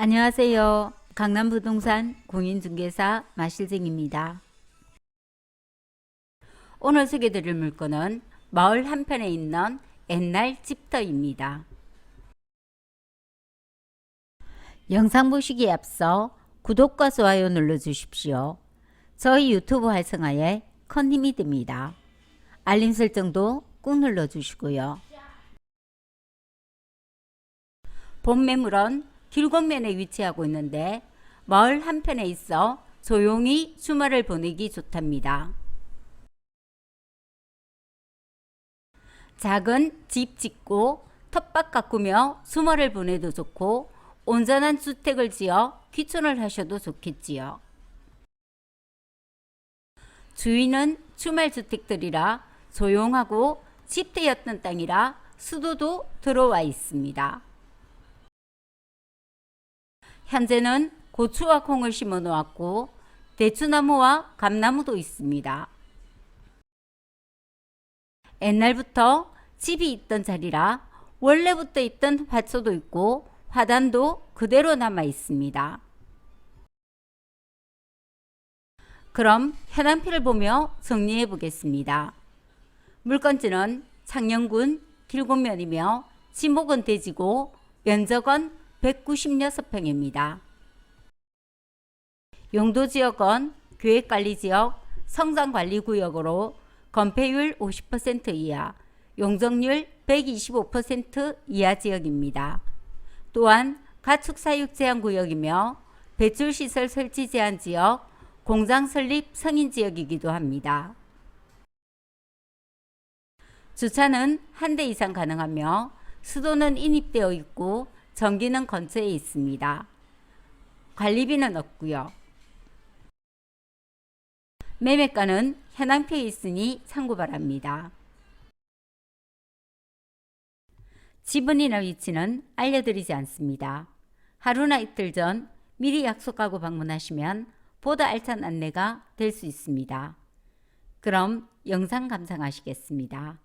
안녕하세요. 강남부동산 공인중개사 마실쟁입니다. 오늘 소개드릴 물건은 마을 한편에 있는 옛날 집터입니다. 영상 보시기에 앞서 구독과 좋아요 눌러주십시오. 저희 유튜브 활성화에 큰 힘이 됩니다. 알림 설정도 꾹 눌러주시고요. 본 매물은 길건면에 위치하고 있는데 마을 한편에 있어 조용히 주말을 보내기 좋답니다. 작은 집 짓고 텃밭 가꾸며 주말을 보내도 좋고 온전한 주택을 지어 귀촌을 하셔도 좋겠지요. 주위는 주말 주택들이라 조용하고 집대였던 땅이라 수도도 들어와 있습니다. 현재는 고추와 콩을 심어 놓았고 대추나무와 감나무도 있습니다. 옛날부터 집이 있던 자리라 원래부터 있던 화초도 있고 화단도 그대로 남아 있습니다. 그럼 현안표를 보며 정리해 보겠습니다. 물건지는 창녕군 길곤면이며 지목은 대지고 면적은 196평입니다. 용도지역은 계획관리지역, 성장관리구역으로 건폐율 50% 이하, 용적률 125% 이하 지역입니다. 또한 가축사육 제한 구역이며 배출시설 설치 제한 지역, 공장 설립 승인 지역이기도 합니다. 주차는 한 대 이상 가능하며 수도는 인입되어 있고 전기는 근처에 있습니다. 관리비는 없고요. 매매가는 현황표에 있으니 참고 바랍니다. 지분이나 위치는 알려드리지 않습니다. 하루나 이틀 전 미리 약속하고 방문하시면 보다 알찬 안내가 될 수 있습니다. 그럼 영상 감상하시겠습니다.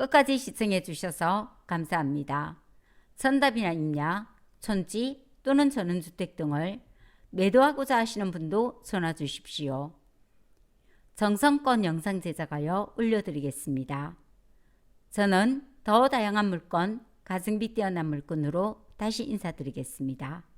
끝까지 시청해 주셔서 감사합니다. 전답이나 임야, 촌지 또는 전원주택 등을 매도하고자 하시는 분도 전화 주십시오. 정성껏 영상 제작하여 올려드리겠습니다. 저는 더 다양한 물건, 가성비 뛰어난 물건으로 다시 인사드리겠습니다.